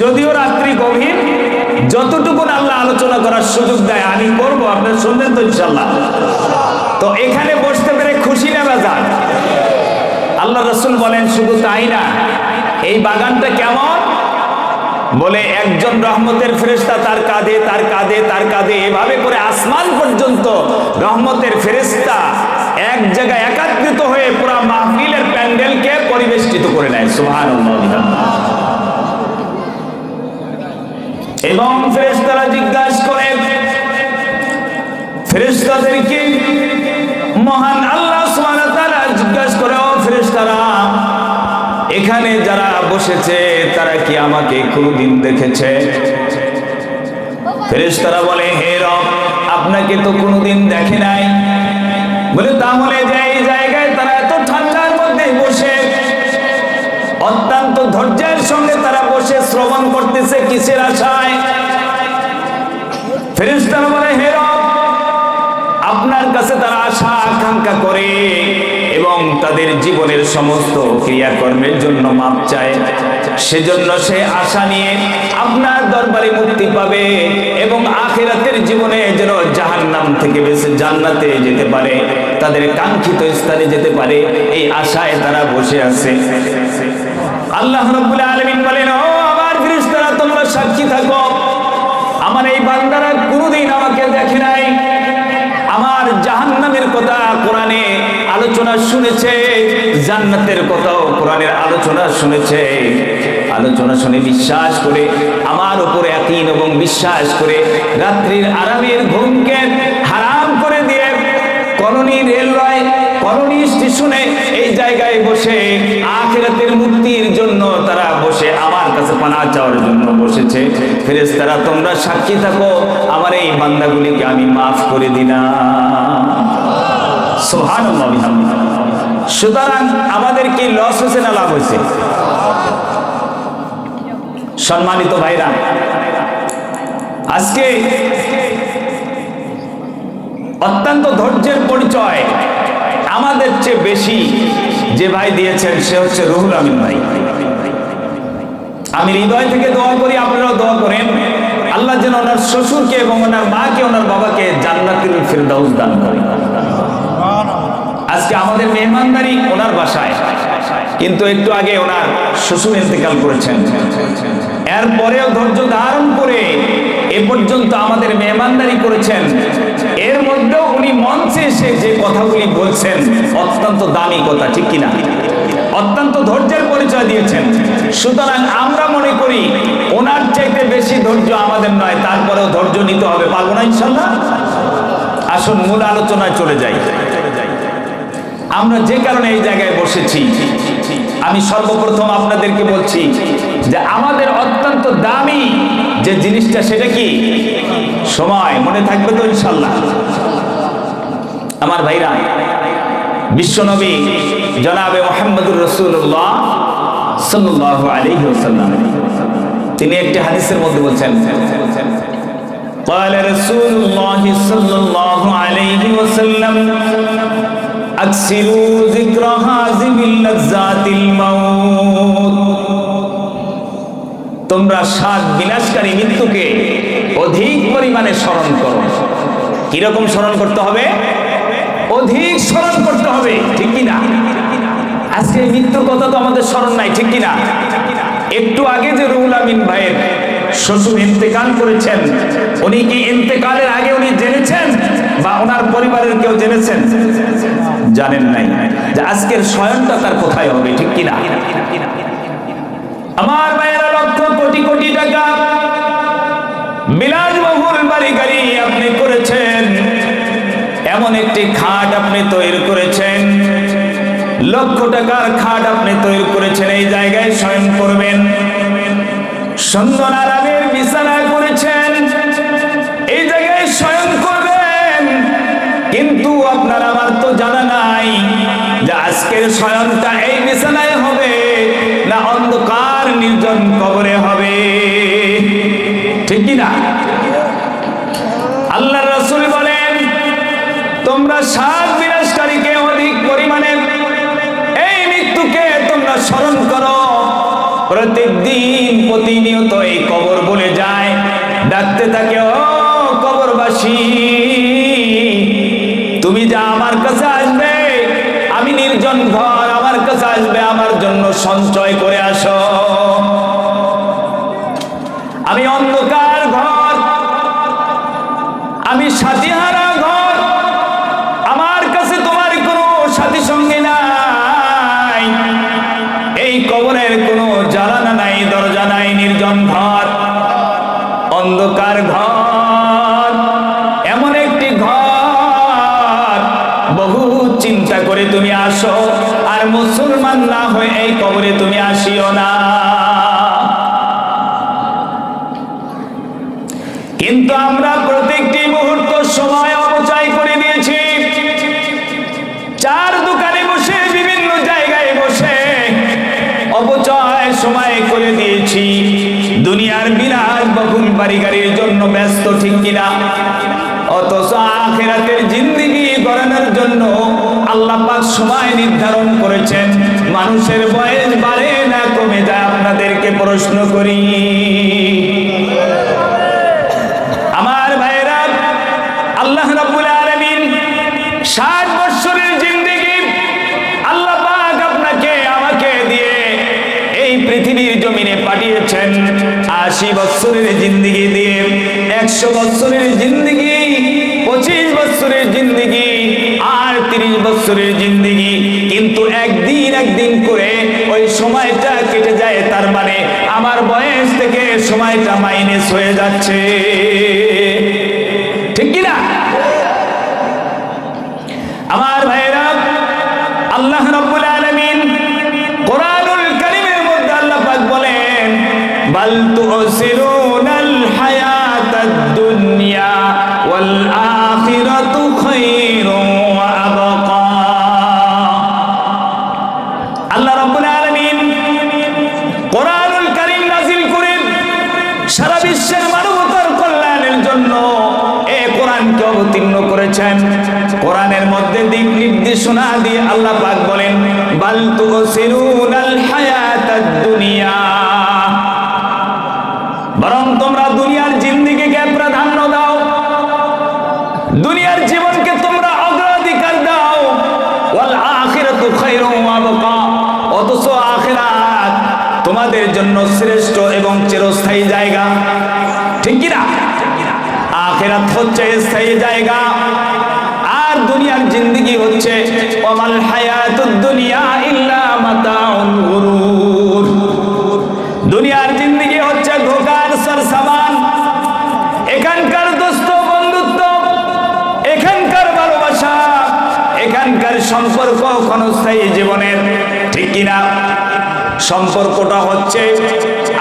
যদিও রাত্রি গভীর, যতটুকু আল্লাহ আলোচনা করার সুযোগ দেয়, আমি করব আপনার শুনবেন তো ইনশাল্লাহ। তো এখানে বসতে পেরে খুশি না বাজার? আল্লাহ রসুল বলেন, শুধু তাই না, এই বাগানটা কেমন? বলে, একজন রহমতের ফেরেস্তা তার কাঁধে তার কাঁধে তার কাঁধে এভাবে করে আসমান পর্যন্ত রহমতের ফেরেস্তা এক জায়গায় একাত্রিত হয়ে পুরা মাহফিলের প্যান্ডেলকে পরিবেষ্টিত করে নেয়। সুহান এবং ফেরেস্তারা জিজ্ঞাসা করে ফেরেস্তাদেরকে মহান আল্লাহ তাআলা জিজ্ঞাসা করে, ও ফেরেশতারা, এখানে যারা বসেছে, তারা কি আমাকে কোনোদিন দেখেছে? ফেরেশতারা বলে, হে রব, আপনাকে তো কোনোদিন দেখে নাই। বলে, তাহলে যে করতেছে কিসের আশায়? বলে, হে আপনার কাছে তারা আশা, আকাঙ্ক্ষা করে এবং তাদের জীবনের সমস্ত ক্রিয়াকর্মের জন্য মাপ চায়। সেজন্য সে আশা নিয়ে আপনার দরবারে মুক্তি পাবে এবং আখেরাতের জীবনে যেন জাহান্নাম থেকে বেশি জান্নাতে যেতে পারে, তাদের কাঙ্ক্ষিত স্থানে যেতে পারে, এই আশায় তারা বসে আছে। আল্লাহ রব্বুল আলামিন বলেন সাক্ষী থাকো। আমার এই বান্দারা কোনোদিন আমাকে দেখে নাই। আমার জাহান্নামের কথা কোরআনে আলোচনা শুনেছে, জান্নাতের কথাও কোরআনের আলোচনা শুনেছে। আলোচনা শুনে বিশ্বাস করে, আমার উপরে একই এবং বিশ্বাস করে, রাত্রির আরামের ঘুমকে হারাম করে দিয়ে কলোনি রেলওয়ে, কলোনি স্টেশনে এই জায়গায় বসে আখেরাতের মুক্তির কাছে পানা চাওয়ার জন্য বসেছে। ফেরেস তারা তোমরা সাক্ষী থাকো, আমার এই বান্দাগুলিকে আমি মাফ করে দিলাম। না সম্মানিত ভাইরা, আজকে অত্যন্ত ধৈর্যের পরিচয় আমাদের চেয়ে বেশি যে ভাই দিয়েছেন, সে হচ্ছে রুহুল আমিন ভাই। আমি হৃদয় থেকে দোয়া করি, আপনারাও দোয়া করেন। আল্লাহ যেন ওনার শ্বশুরকে এবং ওনার মাকে, ওনার বাবাকে জান্নাতুল ফিরদাউস দান করে আজকে আমাদের মেহমানদারি ওনার বাসায়, কিন্তু একটু আগে ওনার শ্বশুর ইন্তেকাল করেছেন। এরপরেও ধৈর্য ধারণ করে এ পর্যন্ত আমাদের মেহমানদারি করেছেন। এর মধ্যেও উনি মঞ্চে এসে যে কথাগুলি বলছেন, অত্যন্ত দামি কথা, ঠিক কিনা? অত্যন্ত ধৈর্যের পরিচয় দিয়েছেন। সুতরাং আমরা মনে করি, ওনার চাইতে বেশি ধৈর্য আমাদের নয়, তারপরেও ধৈর্য নিতে হবে, পারব না ইনশাল্লাহ আসুন, মূল আলোচনায় চলে যাই। আমরা যে কারণে এই জায়গায় বসেছি, আমি সর্বপ্রথম আপনাদেরকে বলছি যে আমাদের অত্যন্ত দামি যে জিনিসটা, সেটা কি? সময়। মনে থাকবে তো ইনশাল্লাহ আমার ভাইরা বিশ্বনবী জনাবে মোহাম্মদুর রসুল্লাহ সাল্লাহ আলী ওসাল্লাম তিনি একটি হাদিসের মধ্যে বলছেন قال رسول الله صلى الله عليه وسلم أكسروا ذكر هازم اللذات الموت তোমরা সাত বিনাশকারী মৃত্যুকে অধিক পরিমাণে স্মরণ করো কিরকম স্মরণ করতে হবে অধিক স্মরণ করতে হবে, ঠিক কি না আজকে মৃত্যুর কথা তো আমাদের স্মরণ নাই, ঠিক কি না একটু আগে যে রুহুল আমিন ভাইয়ের শ্বশুর ইন্তেকাল করেছেন, উনি কি ইন্তেকালের আগে উনি জেনেছেন বা ওনার পরিবারের কেউ জেনেছেন? জানেন নাই। যে আজকের স্বয়ংটা তার কোথায় হবে, ঠিক কিনা? আমার ভাইয়েরা লক্ষ কোটি কোটি টাকা বিলাসবহুল বাড়ি গাড়ি আপনি করেছেন। এমন একটি খাট আপনি তৈরি করেছেন, লক্ষ টাকার খাট আপনি তৈরি করেছেন, এই জায়গায় শয়ন করবেন সুন্দর আরামের বিছানা করেছেন এই জায়গায় শয়ন করবেন কিন্তু আপনার আমার তো জানা নাই যে আজকের শয়নটা এই বিছানায় হবে না অন্ধকার নির্জন কবরে হবে। ঠিক কি না? আল্লাহ তোমরা সাত বিনাশকারীকে অধিক পরিমাণে এই মৃত্যুকে তোমরা স্মরণ করো। প্রত্যেক দিন প্রতিনিয়ত এই কবর বলে যায়। ডাকতে থাকে, ও কবরবাসী, তুমি যা আমার কাছে আসবে, আমি নির্জন ঘর আমার কাছে আসবে, আমার জন্য সঞ্চয় করে আসো। আমি অন্ধকার ঘর, আমি সাথীহারা অন্ধকার ঘর, এমন একটি ঘর। বহু চিন্তা করে তুমি আসো, আর মুসলমান না হয়ে এই কবরে তুমি আসিও না। কিন্তু আমরা প্রত্যেকটি মুহূর্ত সময় অপচয় করে দিয়েছি। চার দোকানে বসে, বিভিন্ন জায়গায় বসে অপচয় সময় করে দিয়েছি। দুনিয়ার বিলাস বহুল বাড়ি গাড়ির জন্য ব্যস্ত ঠিক কিনা? অথচ আখেরাতের জিন্দিগি গড়ানোর জন্য আল্লাহ পাক সময় নির্ধারণ করেছেন। মানুষের বয়স বাড়ে না, কমে যায়। আপনাদেরকে প্রশ্ন করি। আমার ভাইরা আল্লাহ রাব্বুল আলামিন 60 বছরের জিন্দেগি আল্লাহ পাক আপনাকে, আমাকে দিয়ে এই পৃথিবীর জমিনে পাঠিয়েছেন। 80 বৎসরের জিন্দিগি দিয়ে 100 বছরের জিন্দেগি 25 বছরের জিন্দেগি আর তিরিশ বৎসরের জিন্দেগি। কিন্তু একদিন একদিন করে ওই সময়টা কেটে যায়, তার মানে আমার বয়স থেকে সময়টা মাইনাস হয়ে যাচ্ছে। ওয়াল আখিরাতু খায়রুন ওয়া আবকা আল্লাহ রাব্বুল আলামিন কোরআনুল কারীম নাযিল করেন। সারা বিশ্বের মানবতার জন্য এ কোরআনকে অবতীর্ণ করেছেন। কোরআনের মধ্যে দিক নির্দেশনা দিয়ে আল্লাহ পাক বলেন, বাল তুসিরুনাল হায়াতাদ দুনিয়া তোমরা দুনিয়ার জিন্দিগিকে প্রাধান্য দাও। দুনিয়ার জীবনকে তোমরা অগ্রাধিকার দাও। ওয়াল আখিরাতু খায়রুন ওয়া আবকা। অথচ আখিরাত তোমাদের জন্য শ্রেষ্ঠ এবং চিরস্থায়ী জায়গা। ঠিক কি না আখিরাত হচ্ছে স্থায়ী জায়গা। আর দুনিয়ার জিন্দেগি হচ্ছে সম্পর্কটা হচ্ছে,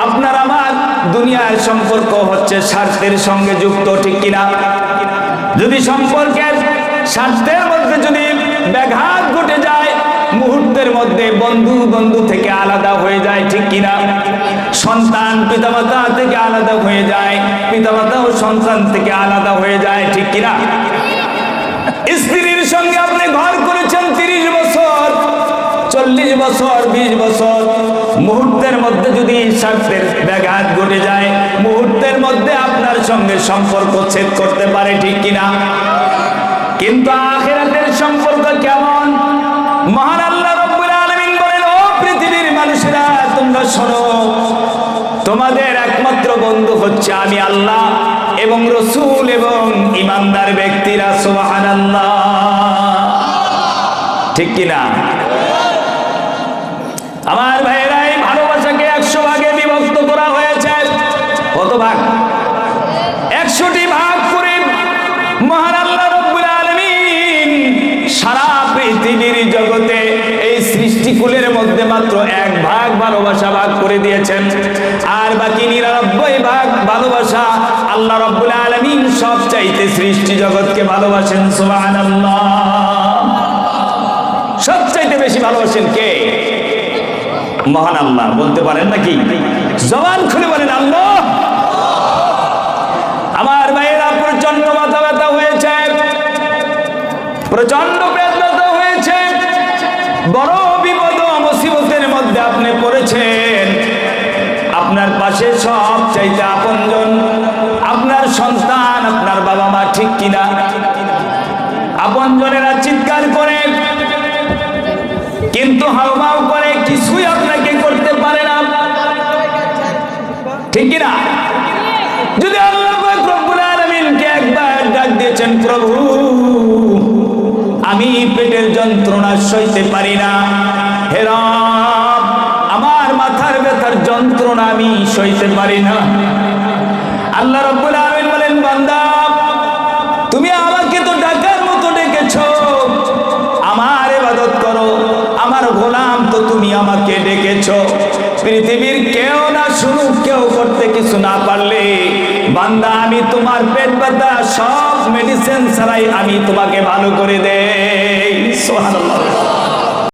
আপনার আমার দুনিয়ার সম্পর্ক হচ্ছে স্বার্থের সঙ্গে যুক্ত, ঠিক কিনা? যদি সম্পর্কের স্বার্থের মধ্যে যদি ব্যাঘাত ঘটে যায়, মুহূর্তের মধ্যে বন্ধু বন্ধু থেকে আলাদা হয়ে যায়, ঠিক কিনা? সন্তান পিতামাতা থেকে আলাদা হয়ে যায় পিতামাতা ও সন্তান থেকে আলাদা হয়ে যায়, ঠিক কিনা? স্ত্রীর চল্লিশ বছর, বিশ বছর, মুহূর্তের মধ্যে যদি স্বার্থের ব্যাঘাত ঘটে যায়, মুহূর্তের মধ্যে আপনার সঙ্গে সম্পর্ক ছেদ করতে পারে ঠিক কিনা? কিন্তু আখেরাতের সম্পর্ক কেমন? মহান আল্লাহ রব্বুল আলামিন বলেন, ও পৃথিবীর মানুষেরা, তোমরা শোনো, তোমাদের একমাত্র বন্ধু হচ্ছে আমি আল্লাহ এবং রসুল এবং ইমানদার ব্যক্তিরা, সুবহানাল্লাহ। ঠিক কিনা আমার ভাইয়েরা এই ভালোবাসাকে একশো ভাগে বিভক্ত করা হয়েছে কত ভাগ। একশোটি ভাগ করে মহান রব্বুল আলামিন সারা পৃথিবীর জগতে এই সৃষ্টিকুলের মধ্যে মাত্র এক ভাগ ভালোবাসা ভাগ করে দিয়েছেন। আর বাকি নিরানব্বই ভাগ ভালোবাসা আল্লাহ রব্বুল আলমিন সব চাইতে সৃষ্টি জগৎকে ভালোবাসেন, সুবহানাল্লাহ। সবচাইতে বেশি ভালোবাসেন কে? মহান আল্লাহ, বলতে পারেন নাকি? জবান খুলে বলেন, আল্লাহ আমার ভাইয়েরা প্রচণ্ড মাথা ব্যথা হয়েছে প্রচণ্ড পেট হয়েছে। বড় বিপদ মুসিবতের মধ্যে আপনি পড়েছেন। আপনার পাশে সব চাইতে আপনজন। আপনার সন্তান, আপনার বাবা মা ঠিক কিনা? আপনজনেরা চিৎকার করে। কিন্তু হাউমাউ করে কিছুই আপনাকে করতে পারে না। ঠিক কিনা? যদি আল্লাহ রব্বুল আলামিনকে একবার ডাক দিয়েছেন, প্রভু আমি পেটের যন্ত্রণা সইতে পারি না। হেরাম আমার মাথার ব্যথার যন্ত্রণা আমি সইতে পারি না। আল্লাহ রব্বুল মেডিসিন ছাড়াই আমি তোমাকে ভালো করে দেই। সুবহানাল্লাহ।